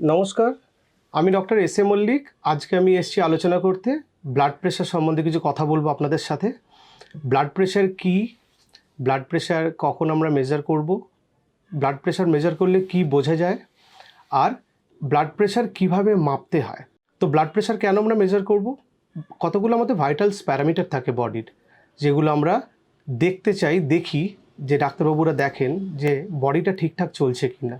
নমস্কার, আমি doctor S A Mallick. আজকে আমি এসছি আলোচনা করতে। ব্লাড প্রেশার সম্বন্ধে কিছু কথা বলব আপনাদের সাথে। ব্লাড প্রেশার কি? ব্লাড প্রেশার কখন আমরা মেজার করব? ব্লাড প্রেশার মেজার করলে কি বোঝা যায়? আর ব্লাড প্রেশার কীভাবে মাপতে হয়? তো ব্লাড প্রেশার কেন আমরা মেজার করব? কতগুলো আমাদের ভাইটালস প্যারামিটার থাকে বডির যেগুলো আমরা দেখতে চাই, দেখি যে ডাক্তারবাবুরা দেখেন যে বডিটা ঠিকঠাক চলছে কি না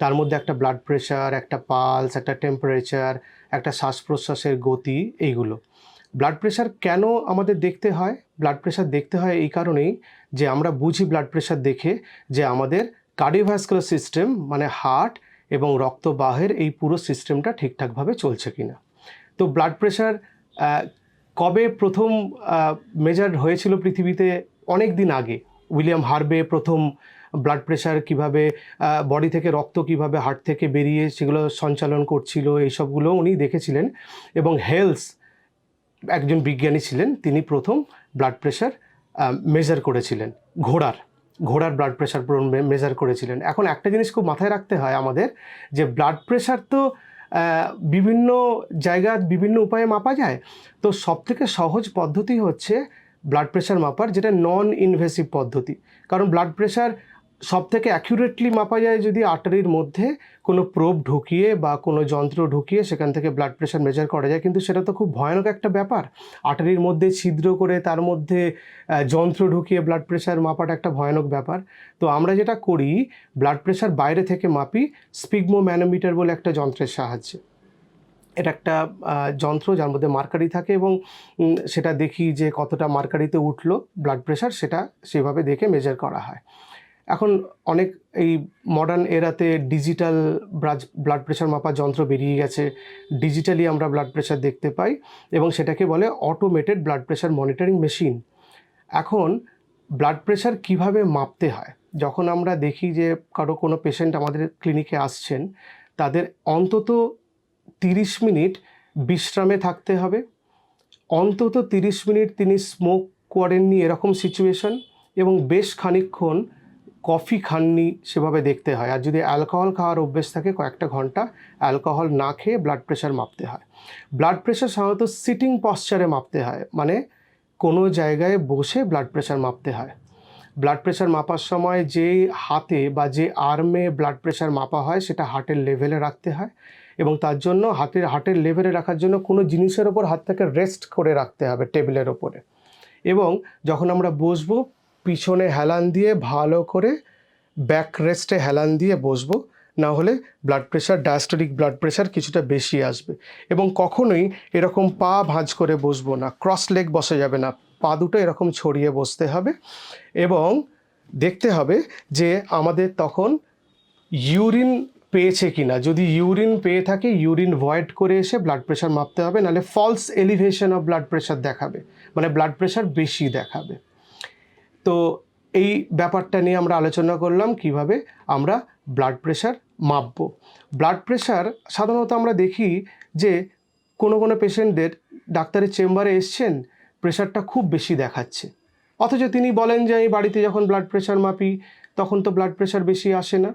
তার মধ্যে একটা ব্লাড প্রেশার একটা পালস একটা টেম্পারেচার একটা শ্বাস প্রশ্বাসের গতি, এইগুলো। ব্লাড প্রেশার কেন আমাদের দেখতে হয়? ব্লাড প্রেশার দেখতে হয় এই কারণেই যে আমরা বুঝি ব্লাড প্রেশার দেখে যে আমাদের কার্ডিওভাস্কুলার সিস্টেম মানে হার্ট এবং রক্তবাহের এই পুরো সিস্টেমটা ঠিকঠাকভাবে চলছে কি না তো ব্লাড প্রেশার কবে প্রথম মেজার হয়েছিল পৃথিবীতে? অনেক দিন আগে। উইলিয়াম হার্বে প্রথম ব্লাড প্রেশার কীভাবে বডি থেকে রক্ত কীভাবে হার্ট থেকে বেরিয়ে সেগুলো সঞ্চালন করছিল, এইসবগুলো উনি দেখেছিলেন এবং হেলস একজন বিজ্ঞানী ছিলেন, তিনি প্রথম ব্লাড প্রেশার মেজার করেছিলেন, ঘোড়ার ঘোড়ার ব্লাড প্রেশার মেজার করেছিলেন। এখন একটা জিনিস খুব মাথায় রাখতে হয় আমাদের, যে ব্লাড প্রেশার তো বিভিন্ন জায়গার বিভিন্ন উপায়ে মাপা যায়, তো সবথেকে সহজ পদ্ধতি হচ্ছে ব্লাড প্রেশার মাপার, যেটা নন ইনভেসিভ পদ্ধতি। কারণ ব্লাড প্রেশার সব থেকে অ্যাকিউরেটলি মাপা যায় যদি আর্টারির মধ্যে কোনো প্রোব ঢুকিয়ে বা কোনো যন্ত্র ঢুকিয়ে সেখান থেকে ব্লাড প্রেশার মেজার করা যায়, কিন্তু সেটা তো খুব ভয়ানক একটা ব্যাপার। আর্টারির মধ্যে ছিদ্র করে তার মধ্যে যন্ত্র ঢুকিয়ে ব্লাড প্রেশার মাপাটা একটা ভয়ানক ব্যাপার। তো আমরা যেটা করি ব্লাড প্রেশার বাইরে থেকে মাপি স্পিগমো ম্যানোমিটার বলে একটা যন্ত্রের সাহায্যে। এটা একটা যন্ত্র যার মধ্যে মার্কারি থাকে এবং সেটা দেখি যে কতটা মার্কারিতে উঠল ব্লাড প্রেশার সেটা সেভাবে দেখে মেজার করা হয়। এখন অনেক এই মডার্ন এরাতে ডিজিটাল ব্লাড প্রেশার মাপার যন্ত্র বেরিয়ে গেছে। ডিজিটালি আমরা ব্লাড প্রেশার দেখতে পাই এবং সেটাকে বলে automated blood pressure monitoring machine এখন ব্লাড প্রেশার কীভাবে মাপতে হয়? যখন আমরা দেখি যে কারও কোনো পেশেন্ট আমাদের ক্লিনিকে আসছেন, তাদের অন্তত তিরিশ মিনিট বিশ্রামে থাকতে হবে। অন্তত তিরিশ মিনিট তিনি স্মোক করেননি এরকম সিচুয়েশন এবং বেশ খানিকক্ষণ কফি খাননি সেভাবে দেখতে হয়। আর যদি অ্যালকোহল খাওয়ার অভ্যেস থাকে, কয়েকটা ঘণ্টা অ্যালকোহল না খেয়ে ব্লাড প্রেশার মাপতে হয়। ব্লাড প্রেশার সাধারণত সিটিং পশ্চারে মাপতে হয় মানে কোনো জায়গায় বসে ব্লাড প্রেশার মাপতে হয়। ব্লাড প্রেশার মাপার সময় যে হাতে বা যে আর্মে ব্লাড প্রেশার মাপা হয়, সেটা হার্টের লেভেলে রাখতে হয় এবং তার জন্য হাতের হার্টের লেভেলে রাখার জন্য কোনো জিনিসের ওপর হাতটাকে রেস্ট করে রাখতে হবে টেবিলের ওপরে। এবং যখন আমরা বসবো পিছনে হেলান দিয়ে ভালো করে ব্যাক রেস্টে হেলান দিয়ে বসবো, না হলে blood pressure diastolic blood pressure কিছুটা বেশি আসবে। এবং কখনোই এরকম পা ভাঁজ করে বসবো না ক্রস লেগ বসা যাবে না, পা দুটো এরকম ছড়িয়ে বসতে হবে। এবং দেখতে হবে যে আমাদের তখন ইউরিন পেয়েছে কি না যদি ইউরিন পেয়ে থাকে ইউরিন ভয়েড করে এসে ব্লাড প্রেশার মাপতে হবে, নাহলে false elevation of blood pressure দেখাবে মানে ব্লাড প্রেশার বেশি দেখাবে। তো এই ব্যাপারটা নিয়ে আমরা আলোচনা করলাম কীভাবে আমরা ব্লাড প্রেশার মাপবো। ব্লাড প্রেশার সাধারণত আমরা দেখি যে কোনো কোনো পেশেন্টদের ডাক্তারের চেম্বারে এসছেন প্রেশারটা খুব বেশি দেখাচ্ছে। অথচ তিনি বলেন যে, আমি বাড়িতে যখন ব্লাড প্রেশার মাপি, তখন তো ব্লাড প্রেশার বেশি আসে না।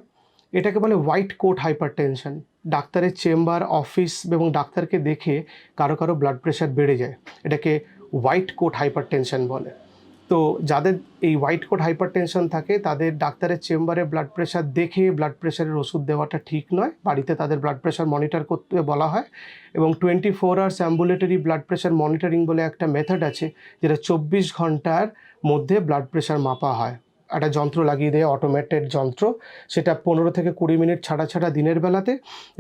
এটাকে বলে হোয়াইট কোট হাইপার টেনশন ডাক্তারের চেম্বার অফিস এবং ডাক্তারকে দেখে কারও কারও ব্লাড প্রেশার বেড়ে যায়। এটাকে হোয়াইট কোট হাইপার টেনশন বলে। তো যাদের এই হোয়াইট কোট হাইপার টেনশন থাকে, তাদের ডাক্তারের চেম্বারে ব্লাড প্রেশার দেখে ব্লাড প্রেশারের ওষুধ দেওয়াটা ঠিক নয়। বাড়িতে তাদের ব্লাড প্রেশার মনিটর করতে বলা হয় এবং twenty four hours ambulatory blood pressure monitoring বলে একটা মেথড আছে, যেটা চব্বিশ ঘণ্টার মধ্যে ব্লাড প্রেশার মাপা হয়। একটা যন্ত্র লাগিয়ে দেয় অটোমেটেড যন্ত্র। সেটা পনেরো থেকে কুড়ি মিনিট ছাড়া ছাড়া দিনের বেলাতে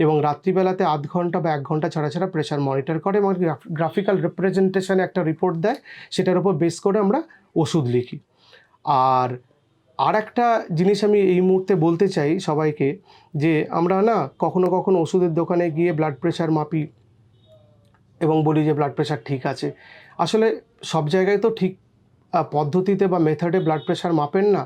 এবং রাত্রিবেলাতে আধ ঘণ্টা বা এক ঘণ্টা ছাড়া ছাড়া প্রেশার মনিটর করে এবং গ্রাফিক্যাল রিপ্রেজেন্টেশনে একটা রিপোর্ট দেয়। সেটার উপর বেস করে আমরা ওষুধ লিখি। আর আর একটা জিনিস আমি এই মুহূর্তে বলতে চাই সবাইকে যে আমরা না কখনো কখনো ওষুধের দোকানে গিয়ে ব্লাড প্রেশার মাপি এবং বলি যে ব্লাড প্রেশার ঠিক আছে। আসলে সব জায়গায় তো ঠিক পদ্ধতিতে বা মেথডে ব্লাড প্রেশার মাপেন না।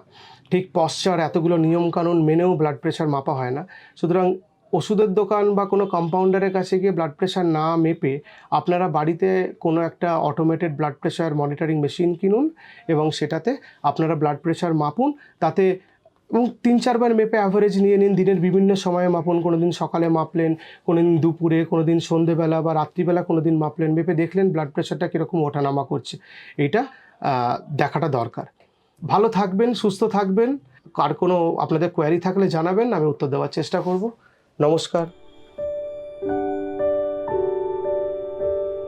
ঠিক পশ্চার এতগুলো নিয়মকানুন মেনেও ব্লাড প্রেশার মাপা হয় না। সুতরাং ওষুধের দোকান বা কোনো কম্পাউন্ডারের কাছে গিয়ে ব্লাড প্রেশার না মেপে আপনারা বাড়িতে কোনো একটা automated blood pressure monitoring machine কিনুন এবং সেটাতে আপনারা ব্লাড প্রেশার মাপুন। তাতে এবং তিন চারবার মেপে অ্যাভারেজ নিয়ে নিন, দিনের বিভিন্ন সময়ে মাপুন। কোনো দিন সকালে মাপলেন কোনো দিন দুপুরে কোনো দিন সন্ধেবেলা বা রাত্রিবেলা কোনো দিন মাপলেন। মেপে দেখলেন ব্লাড প্রেশারটা কীরকম ওঠানামা করছে। এটা দেখাটা দরকার। ভালো থাকবেন, সুস্থ থাকবেন। আর কোনো আপনাদের কোয়ারি থাকলে জানাবেন, আমি উত্তর দেওয়ার চেষ্টা করব। নমস্কার।